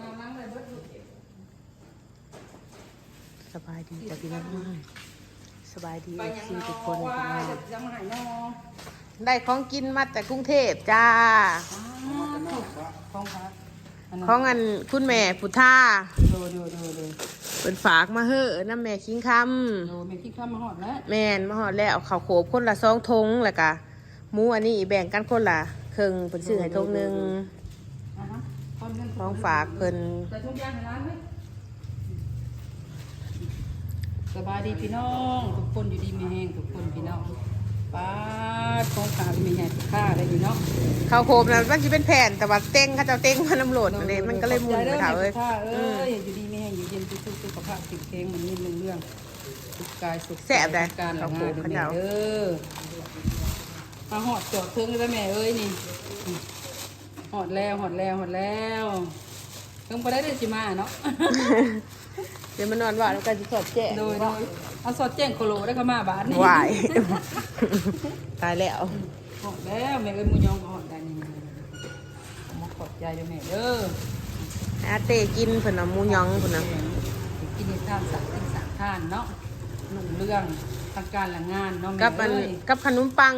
น้ำล้างเลยเบิดลูกสบายดีจ้ะพี่น้องสบายดีไปเอยังซีนอทุกคนว่าพี่น้องจะจะมาหายนอได้ของกินมาแต่กรุงเทพจ้า ของพักของอันคุณแม่พุทธาดูดูดูดูเป็นฝากมาเฮ้อน้ำแม่คิงคดูเมที่ข้ามมาหอดแล้วำแม่นมาหอดแล้วเขาวโขบคนละสองทงแล้วกะหมูอันนี้แบ่งกันคนละครึ่งเป็นซื้อให้ทงหนึ่ง อะฮะพร้อมกัน ของฝากเพิ่นใส่ทุกอย่างในร้านไหมสบายดีพี่น้อง ทุกคนอยู่ดีมีแห้งทุกคนพี่น้องป้าดของฝากมีใหญ่ค่าได้พี่น้องเขาวโขบนะมันจะเป็นแผ่นแต่ว่าเต้งเขาจะเอาเต้งมาน้ำโหลดเลยมันก็เลยหมุนไปเถอะเลยค่ะเอ้ยอยู่ดีไม่ให้อยู่เย็นทุกๆสุขภาพสิบเพลงมันนี่เรื่องเรื่องสุขกายสุขแซ่บได้การหลัเขางโขงานบเด้อเขาแม่เจ้าเด้อมาหอดจอดเทิงเลยแม่เอ้ยนี่ หอดแล้วหอดแล้วหอดแล้วเพิ่งไปได้เดือนสิมาเนาะ เดี๋ยวมันนอนว่าแล้วก็จะสดแจ้งโดยโดยเอาสอดแจ้งโคโลได้เข้ามาบาทนี่วายตายแล้วหอดแล้วแม่เอ้ยมูยองก็หอดได้นี่เอามาขอบใจเด้อแม่เด้ออาเต้กินเพิ่นเอาหมูหยองเพิ่นนะกินท่านสักกินสักท่านเนาะหนุ่มเรื่องทางการหลังงานเนาะแม่กับอันเอ้ยกับขนมปัง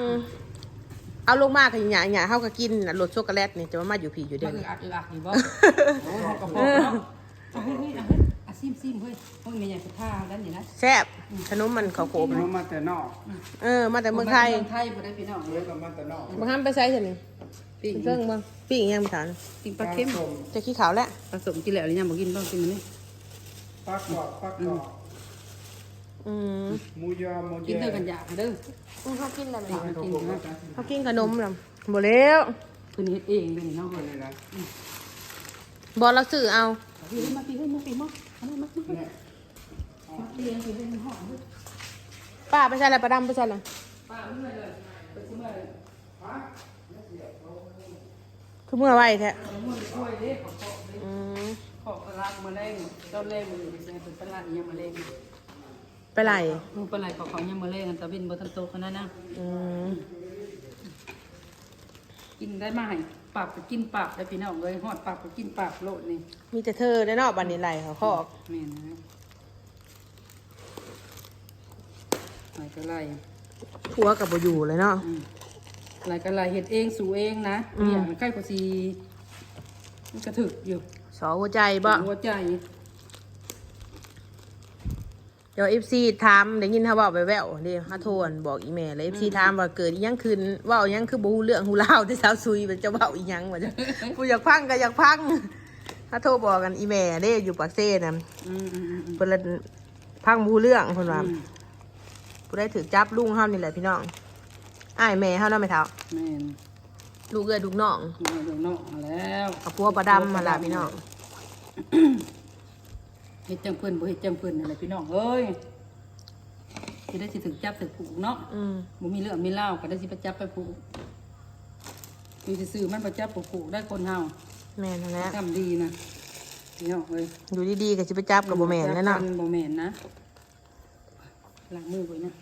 เอาลงมากกับหยาหยาเฮาก็กินน่ะรสช็อกโกแลตนี่จะมามาอยู่ผีอยู่เดืเด้ออดนี่ อัดอัดอยู่บ่โอ้ยกระเพาะเนาะเอาเฮ้ยเฮ้ยเอาเฮ้ยอะซิมซิมเฮ้ยพวกนี้อยากจะท่าด้านนี้นะแซ่บขนมมันข้าวโขบมันี่นมาแต่นอกเออ มาแต่เมืองไทยเมืองไทยบ่ได้พี่น้องเลี้ยงกับมาแต่นอกบ่ห้ามไปใส่ซั่นนี่ปิ้งเพิ่งเบิ่งปิ้งยังบ่ทันปิ้งปลาเค็มส้มจะขี้ขาวแล้วผสมกินแล้วหรือยังบ่กินบ้างกินมันนี่ปลากรอบปลากรอบ อืมหมูยอหมูกินแย่เท่ากันอยากเด้อเฮากินแล้วปิ้งมากินนะเฮากินขนมแล้วบ่แล้วเพิ่นเฮ็ดเองเลยเนาะคนนี้นะบ่เราซื้อเอาพี่มาพี่เฮ้ยมาพี่มาอันนี้มามาเนี่ยมาพี่เองพี่เฮ้ยมันหอมเด้อป้าไปใส่แล้วป้าดำไปใส่แล้วป้าเมื่อยเลยไปซื้อมาเลยคือเมื่อไหร่แท้เอามือช่วยเด้ขอขอเด้อืมขอกระลังมาเล่งเจ้าเล่งมันอยู่ในเป็นตลาดยังมาเล่ง ไปไหลมึงเป็นไรขอของยังมาเล่งกันตะวินบทันโตขนาดนั้นอืมกินได้มาให้ปากก็กินปากได้พี่น้องเลยหอดปากก็กินปากโลดนี่มีแต่เธอได้อเนาะบัดนี้ไหลเขาคอกแม่นนะไรก็ไรผัวกับบ่อยู่เลยเนาะ อืมไรก็ไรเห็ดเองสู่เองนะอืม เนี่ยมันใกล้กว่าสีมันกระถึกอยู่สอหัวใจบ่หัวใจ เดี๋ยวเอฟซีถามได้ยินเขาบอกไปแววเดิเขาโทรอั่นบอกอีเมลเลยเอฟซีถามว่าเกิดอีหยังขึ้นเว่าอีหยังคือบูเรื่องหูเล่าวที่สาวซุยมันจะเว่าอีหยังวะจ้ะกูอยากพังก็อยากพังเขาโทรบอกกันอีเมลเด้อยู่ปากเซ่นะอืมอืมอืมอืมเพิ่นละพังบูเรื่องเพิ่นว่าอืมผู้ได้ถือจับลุงเฮานี่แหละพี่น้องอ้ายแม่เฮาเนาะไม่เท่าแม่นลูกเอ้ยลูกน้องมาเดี๋ยวน้องมาแล้ว กับพัวประดำมาล่ะพี่น้อง เฮ็ดจังเพิ่นบ่เฮ็ดจังเพิ่นอะไรพี่น้องเอ้ยสิได้สิถึงจับถึงผูกเนาะอืมบ่มีเรื่องมีเล่าวก็ได้สิไปจับไปผูกอยู่ซื่อๆมันบ่จับผูกได้คนเฮาแม่นั่นแหละทำดีนะพี่น้องเอ้ย อยู่ดีๆก็สิไปจับกับบ่แม่นแล้วเนาะจับกับ่แม่นนะล้างมือไว้นะ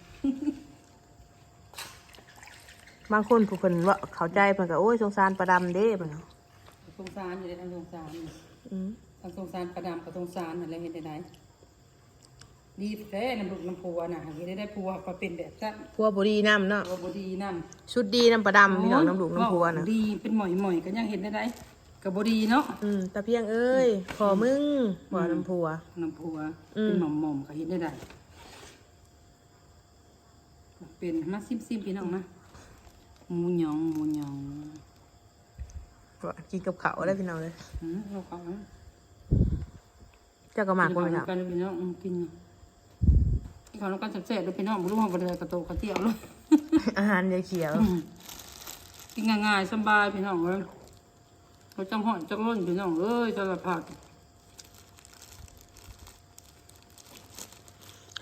บางคนผู้เพิ่นว่าเข้าใจเพิ่นก็โอ้ยสงสารประดำเด้เพิ่นเนาะสงสารอยู่ในทางสงสารนี่อืม ทางสงสารประดำกับสงสารอะไรเฮ็ดได้ไหนดีแท้น้ำลูกน้ำผัวน่ะเฮ็ดได้ได้ผัวก็เป็นแบบนั้นพัวบ่ดีนํเนาะผัวบ่ดีนำชุดดีน้ำประดำพี่น้องน้ำลูกน้ำพัวนะดีเป็นหมอยหมอยๆก็ยังเห็นได้ได้กับบดีเนาะอืมตาเพียงเอ้ยขอมึงหัวน้ำพัวน้ำผัวอืมเป็นหม่อมหม่อมๆก็เห็นได้ได้เป็นมาซิมซิมๆพี่น้องนะหมูหยองหมูหยองว่ากินกับเขาวได้พี่น้องเลยอืมเราเขานะ เจ้าก็หมากกิคนนไปข้าวถามกันพี่น้องอืมกินกินข้าวแล้วกันแซ่บๆด้วยพี่น้องบ่รู้ว่าบ่ได้กระโตกระเตี้ยวเลย อาหารยายเขียว อืมกินง่ายๆสบายพี่น้องเลยเราจังหอนจังร่นพี่น้องเอ้ยสารพัด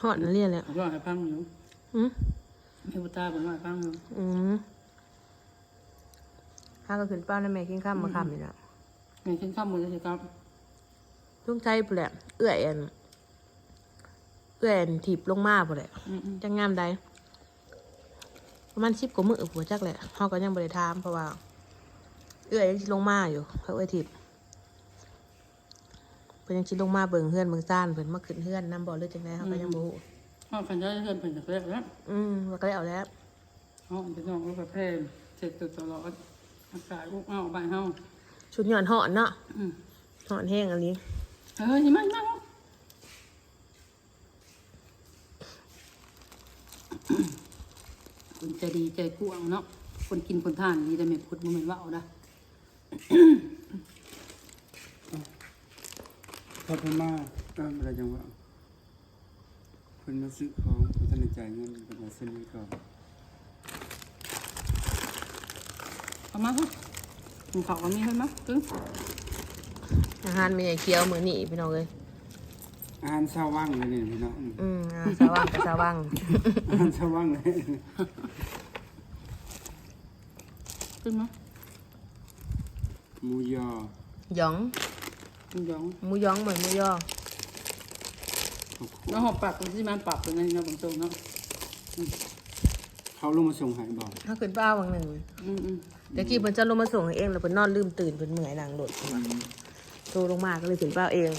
หอดนั่นเรียนเลยร้อยให้ฟังอยู่อืมไม่บุตาเป็นร้อยฟังอยู่อืมข้าก็ขึ้นป้าแล้วแม่กินข้าวมาคำนี่นะแม่กินข้าวมือเลยครับ ลุงใจปุ่นแหละ เอื้อยอันเอื้อยอันถีบลงมาปุ่นแหละอืมอืมจังงามใดประมาณสิบกว่ามือผัวจักแหละเขาก็ยังบริทามเพราะว่า เอื้อยยังสิลงมาอยู่เขาเอื้อยถีบเพิ่นยังสิลงมาเบิ่งเฮือนเบิ่งซ่านเพิ่นมาขึ้นเฮือนนํบ่หรือจังได๋เฮาก็ยังบ่ฮู้ห้องคันได้เพิ่นเพิ่นจะเรียกแล้วอืมว่าก็แล้วแล้วห้องพี่น้องก็ประเภทเสร็จตลอดอากาศอุกอ้าวบ้านเฮาชุดหย่อนหอนเนาะอืมหอนแห้งอันนี้ เออนี่มันมันคนใจดีใจกว้างเนาะ คนกินคนทานนี่ได้แม่พุดบ่แม่นว่าเอานะพอเพิ่นมาเอออะไรจังหวะเพิ่นมาซื้อของเพิ่นทันได้จ่ายเงินเพิ่นมาซื้อนี้ก่อนเอามาพุ่มึงเขาก็มีให้มั้ยตึ้ง อาหารมีไอ้เคี้ยวมื้อนี้พี่น้องเอ้ยอาหารเช้าว่างเลยนี่พี่น้องอืมอ่าสว่างก็สว่างอาหารเช้าว่างเลยตึ้งมั้ยหมูยอหยองมึงยองหมูหยองเหมือนหมูยอข้าวคั่วแล้วหอบปากที่มันปรับตัวนั้นเนาะบางตรงเนาะเขาลงมาส่งให้บอกเฮาขึ้นป้าวางหนึงอืมอืมตะกี้เพิ่นจะลงมาส่งให้เองแล้วเพิ่นนอนลืมตื่นเพิ่นเมื่อยหลังรถ โตลงมาก็เลยขึ้นป้าวเอง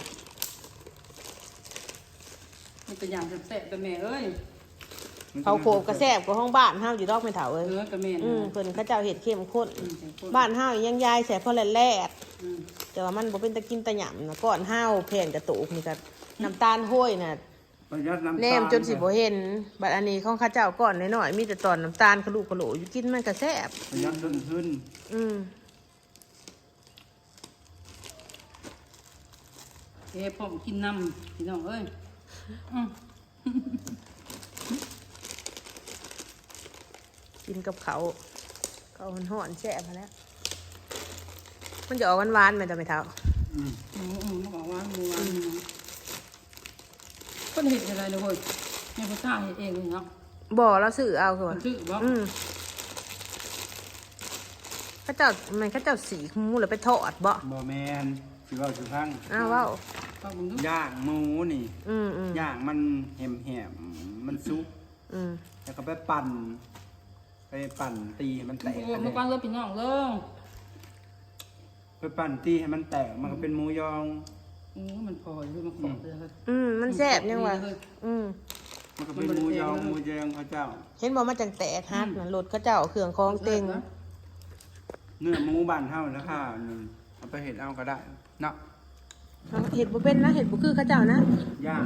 มันเป็นอย่างแสบๆแต่แม่เอ้ยเขาโคกระแซบกว่าห้องบ้านเฮาอยู่ดอกไม่เถาเอ้ยเนื้อกับแม่อืนะมเพิ่นเขาเจ้าเฮ็ดเข้มข้นอืมแข็งข้นบ้านเฮายังยายแสบพอแลดอืมๆแต่ว่ามันบ่เป็นตะกินตะหยำนะก่อนเฮาแผ่นกระตุกนี่ก็น้ำตาลห้วยน่ะประหยัดน้ำตาลแนมจนสิบ่เห็น บัดอันนี้ของเขาเจ้าก่อนน้อยๆมีแต่ตอนน้ำตาลกระลูกกระโหลอยู่กินมันก็แซ่บประหยัดต้นทุนอืม เอ้พ่อมกินน้ำพี่น้องเอ้ยอืมกินกับเขาวเขาวห่อนๆแซ่บมาแล้ว มันจะออกหวานๆไหมตาไม่เท่าอืมอืมอืมบอกว่าหมูหวานหมูคนเห็ดอะไรเลยเว้ยแม่พ่อตาเห็ดเองเลยเนาะบ่เราซื้อเอาคือมัว่านชื่อว่าอืมเข้าเจ้ามันเข้าเจ้าสีหมูแล้วไปทอดบ่บ่แมนสิเว่าสิพังอ้าวเว้าฟังมึงดูย่างหมูนี่อืมอืมย่างมันแหมๆมันสุกอืมแล้วก็ไปปั่น ไปปั่นตีให้มันแตกโอ้เมื่อก่อนเราพี่น้องเด้อไปปั่นตีให้มันแตกมันก็เป็นหมูยอง โอ้มันพออยู่มันขอบเลยครับ อืมมันแซ่บยังวะอืมมันก็เป็นหมูยองหมูแยงพระเจ้า เห็นบ่มาจังแตกฮักนั่นรถเข้าเจ้าเครื่องคองเต็งเนื้อหมูบ้านเฮาราคาหนึงเอาไปเห็ดเอาก็ได้เนาะ เอาเห็ดบ่เป็นนะเห็ดบ่คือเข้าเจ้านะย่าง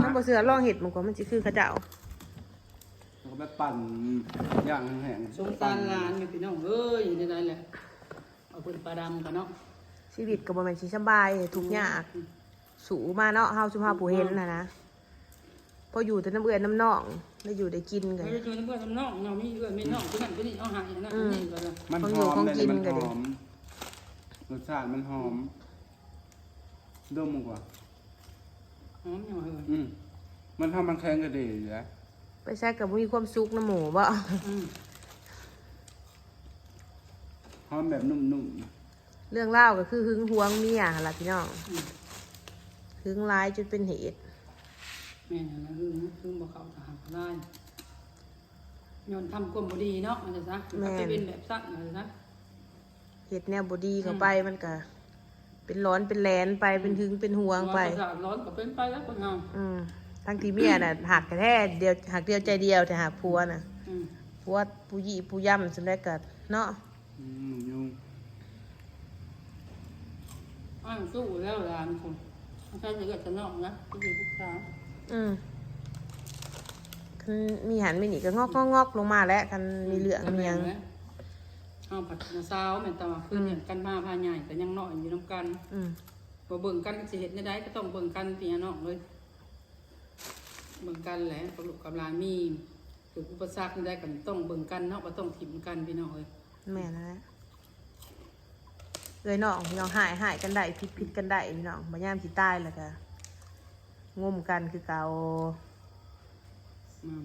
ถ้าบ่เสือลองเห็ดมันก็มันสิคือเข้าเจ้าแล้วก็ไปปั่นย่างแห้งๆสงสารหลานอยู่พี่น้องเอ้ยอยู่ในนั้นแหละเอาปืนปลาดำกันเนาะชีวิตก็บ่แม่นสิสำบายทุกข์ยากสูมาเนาะเฮาสุภาพผู้เห็นน่ะนะพออยู่แต่น้ำเอื้อยน้ำนองได้อยู่ได้กินกันไม่ได้ชวนเพื่อนน้องเนาะมีเพื่อนมีน้องคนนั้นคนนี้เอาหายนะคนนี้ก็เลยมันของหอยู่อมของเลยกินมันก็หดีอมรสชาติมันหอม ดมกว่าหอมอย่างไรอืมมันทำมันแข็งก็ดีอยู่แล้วไปใช้กับบ่มีความสุขน้ำหมูบ่อืมหอมแบบนุ่มเรื่องเล่าวก็คือหึงหวงเมียหั่นล่ะพี่น้องอืมหึงร้ายจนเป็นเหตุแม่นะคือคือบอกเขาทหารได้ย้อนทำกลมบดีเนาะมันจะซะมันจะเป็นแบบสั้นเลยนะเหตุแนวบดีเข้าไปมันก็ เป็นร้อนเป็นแลนไปเป็นหึงเป็นหวงไป ร้อนร้อนก็เป็นไปแล้วคนเฮาอืมทั้งที่เมียน่ะหักกระแท้เดียวหักเดียวใจเดียวแต่หักผัวน่ะอืมผัวผู้ยี่ผู้ย่ำสำเร็จกัเนาะๆอืมยุงอ้าวสู้แล้วหลานคนไม่ใช่จะเกิดจะนอกนะที่อยู่ทุกครั้งอืมคันมีหันมีหนีก็งอกงอกงอกลงมาแล้วคันมีเหลืองมีหยังเอาผัดนาซาวแม่นตาคืออย่างกันมาพาใหญ่แต่ยังน้อยอยู่น้ำกันอืมบ่เบิ่งกันสิเฮ็ดได้ก็ต้องเบิ่งกันพี่น้องเลย เบิ่งกันแหละกับลูกกับหลานมีถึงอุปสรรคได้กันต้องเบิ่งกันเนาะบ่ต้องถิ่มกันพี่น้องเอ้ยแม่นะเลยน้องพี่น้องหายหายกันได้ผิดผิดกันได้พี่น้องมาย่ามสิตายแล้วก็งมกันคือเก่าอืม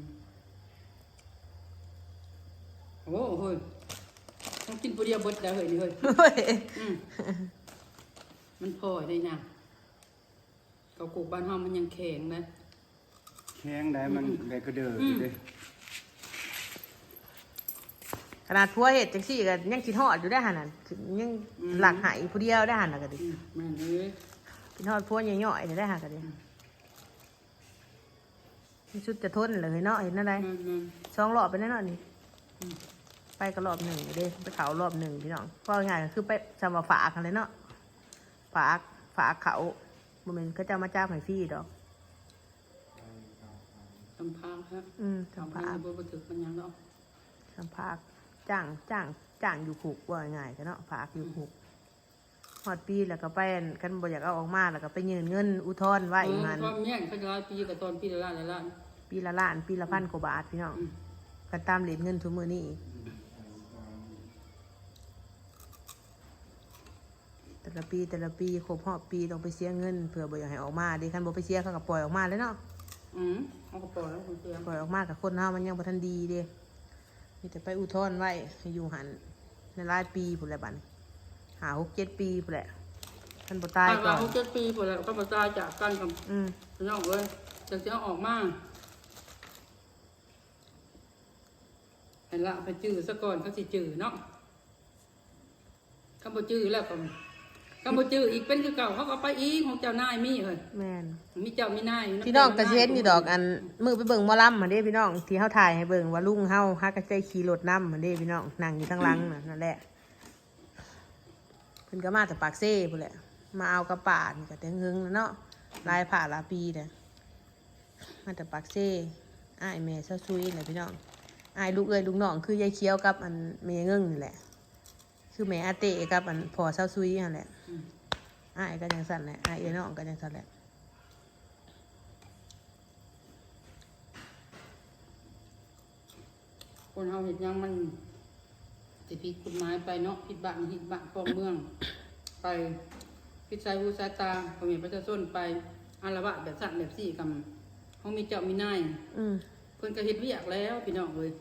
โอ้โหเฮ้ย ต้องกินผู้เดียวเบิดได้เฮ้ยนี่เฮ้ยเฮ้ยอืมมันพอได้ยังเกากูกบ้านเฮามันยังแข็งนะ แข็งได้มันได้กระเดิดอืมเลยขนาดผัวเห็ดจังสี่ก็ยังคิดฮอดอยู่ได้หันน่ะถึงยังหลักหายผู้เดียวได้หันน่ะก็ดิอืมแม่นเลยกินทอดพวกย่อยๆนี่ได้หากันดิที่สุดจะทนเลยเนาะเห็นอะไรแม่นแม่น สองรอบไปแน่นอนนี่ ไปก็รอบหนึ่งเด้ไปเขารอบหนึ่งพี่น้องก็ง่ายก็คือไปจำว่าฝากกันเลยเนาะฝากฝากเขาโมเมนต์ก็จะมาจ้างให้ฟรีดอกสัมภาษณ์ฮะอืมสัมสัมภาภาษษณ์ณ์บ่บ่ถึกมันหยังเนาะสัมภาษณ์จ้างจ้างจ้างอยู่ผูกว่าง่ายกันเนาะฝากอยู่ผูกหอดปีแล้วก็ไปอั่นกันบ่อยากเอาออกมาแล้วก็ไปยืนเงินอุทธรณ์ไว้เออมันความแย่งขยายปีกับตอนปีละล้านละล้านปีละล้านปีละพันกว่าบาทพี่น้องอืมกันตามเหรียญเงินทุกมือนี่อีก แต่ละปีแต่ละปีครบหอบปีต้องไปเสียเงินเผื่อบ่อยากให้ออกมาดีคันบ่ไปเสียเขาก็ปล่อยออกมาเลยเนาะอืมเอาก็ปล่อยแล้วคุณเสียปล่อยออกมากับคนเฮามันยังบ่ทันดีเด้มีแต่ไปอุทธรณ์ไว้ให้อยู่หันในหลายปีพุ่นแหละบัดนี้หาหกเจ็ดปีพุ่นแหละท่านบ่ตายตายก่มาอนหกเจ็ดปีพุ่นแล้วก็บ่ตายจากกันกับอืมพี่น้องเอ้ยจังสิเอาออกมาให้ละไปจื้อซะก่อนเขาสิจื้อเนาะเขาบ่จื้อแล้วก็ เขาบ่จื้ออีกเป็นคือเก่าเขาก็ไปอีกของเจ้านายมีเฮ้ยแม่นมีเจ้ามีนายพี่น้องก็สิเห็นอยู่ดอกอันมือไปเบิ่งหมอลำมันเด้พี่น้องที่เฮาถ่ายให้เบิ่งว่าลุงเฮาฮักก็ใจขี่รถนำมันเด้พี่น้องนั่งอยู่ข้างหลังน่ะนั่นแหละเพิ่นก็มาแต่ปากเซ่พุ่นแหละมาเอากระป่านก็แต่หึงแล้วเนาะลายผ่าลาปีเด้อมาแต่ปากเซ่อ้ายแม่เซาซุยแหละพี่น้องอ้ายลูกเอ้ยลูกน้องคือยายเคี้ยวกับอันแม่เงิ่งนี่แหละ คือแม่อาเตะกับอันพ่อเซาซุยนั่นแหละอ้ายก็จังสั่นแหละอ้ายเอ้ยน้องก็จังสั่นแหละคนเฮาเห็นยังมันสิผิดกฎหมายไปเนาะผิดบ้านผิดบ้านกองเมือง ไปผิดสายหูสายตาพ่อแม่ประชาชนไปอารวาสแบบสั่นแบบสี่กำเขามีเจ้ามีนายอืมเพิ่นก็เฮ็ดเวียกแล้วพี่น้องเอ้ย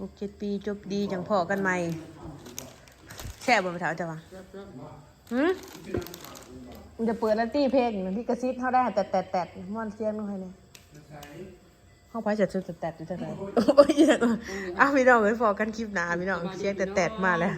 หกเจ็ดปีจบดีจังพอกันใหม่แช่บนไปเถาจ้ะวะรับรับหืมมันจะเปิดแล้วตี้เพลงที่กระซิบเขาได้แต่แต่แต่มันเสียงน้อยเนี่ยห้องไพ่จะจุดแต่แต่อยู่จังไรโอ้ยอ้าวพี่น้องเอ้ยพอกันคลิปหนาพี่น้องเสียงแต่แต่มาแล้ว